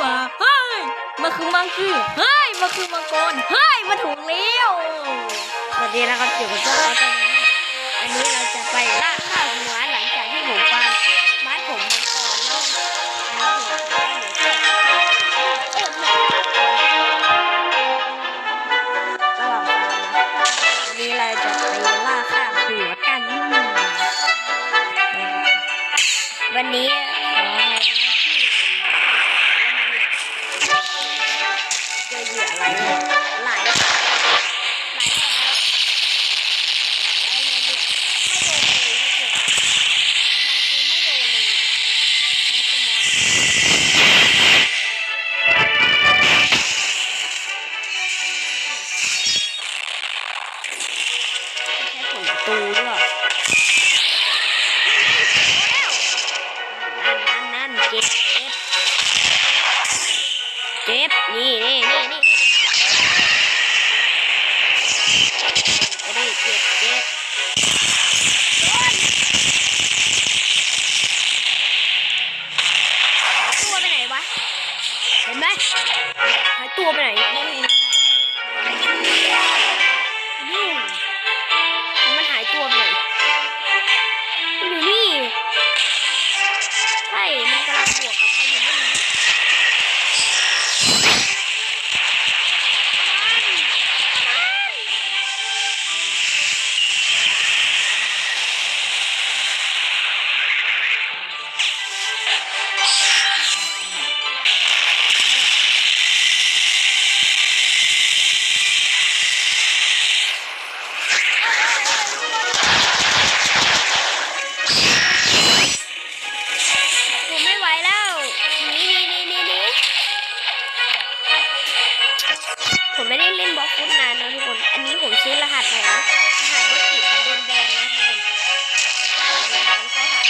ว่าเฮ้ยมันคือมังคือเฮ้ยมันคือมังกรเฮ้ยมาถูกแล้วสวัสดีนะครับอยู่กับเจ้าตอนนี้อันนี้เราจะไปล่าข้าวหัวหลังจากที่ผมฟาร์มมัดผมมังกรแล้วอันนี้ผมก็เออระหว่างนั้นวันนี้เราจะไปล่าข้าวหัวกันวันนี้ อนแค่ผลตูด้วยนั่นนั่นนั่นเจ็บเจ็บเจ็บนี่นี่นี่นี่ ได้เจ็บเจ็บตัวไปไหนวะ เห็นไหมหายตัวไปไหนไม่เห็น ไม่ได้เล่นบล็อกฟุตนานนะทุกคน อันนี้ผมซื้อรหัสม่นะรหัสว่ากี่โดนแบนนะทุกคนเขาหา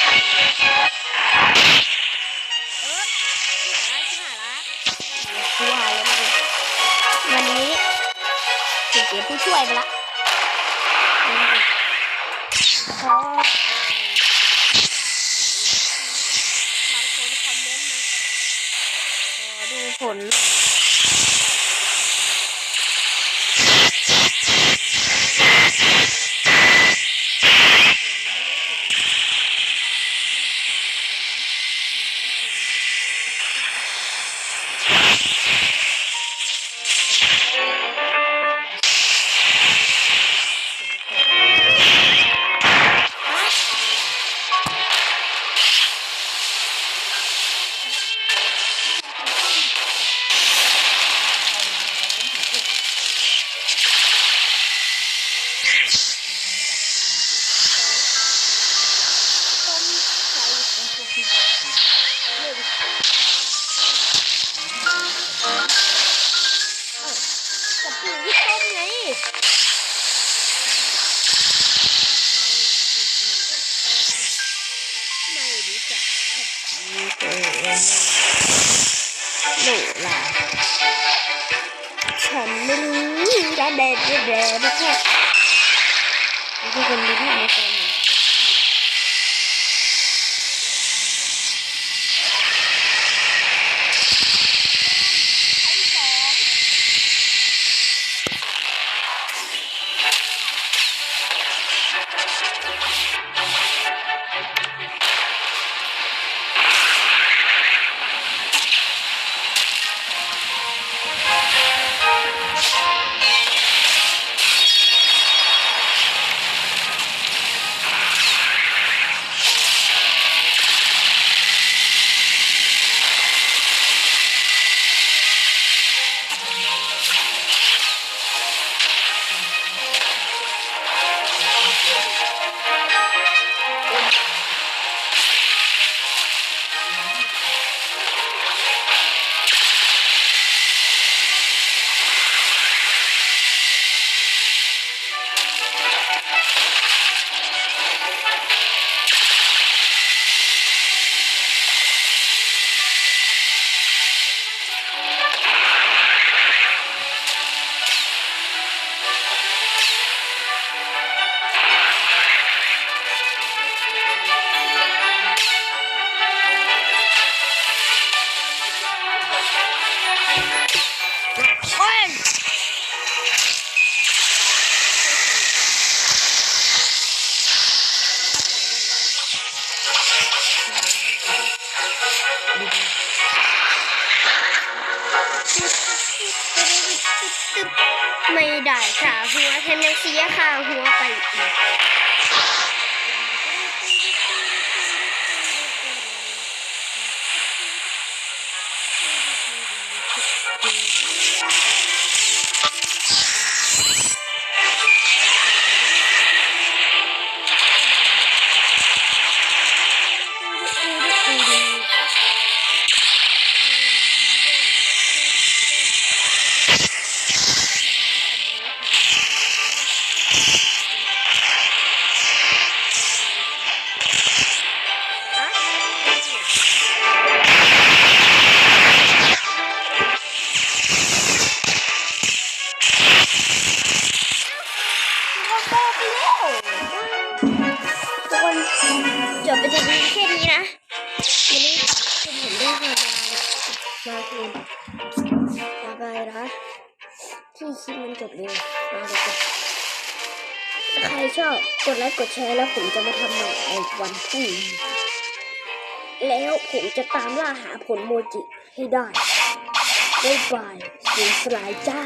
เออหายชิบหาล่ะหาแล้วทุกคนวันนี้ถึงเสียผู้ช่วยไปละบางคนคอมเมนต์มาขอดูผล กับปุ๋ยต้มไงไม่รู้จักหนูล่ะฉันไม่รู้จะเด็ดเด็ดแค่ทุกคนดูที่ในตอน ได้ค่าหัวแถมยังเสียค่าหัวไปอีก แค่นี้นะวันนี้คุณเห็นได้มามาคุณมาไปนะที่คลิปมันจบเร็วมาเลยจ้ะใครชอบกดไลค์กดแชร์แล้วผมจะมาทำใหม่ในวันพรุ่งนี้แล้วผมจะตามล่าหาผลโมจิให้ได้บ๊ายบายเสียงสลายจ้า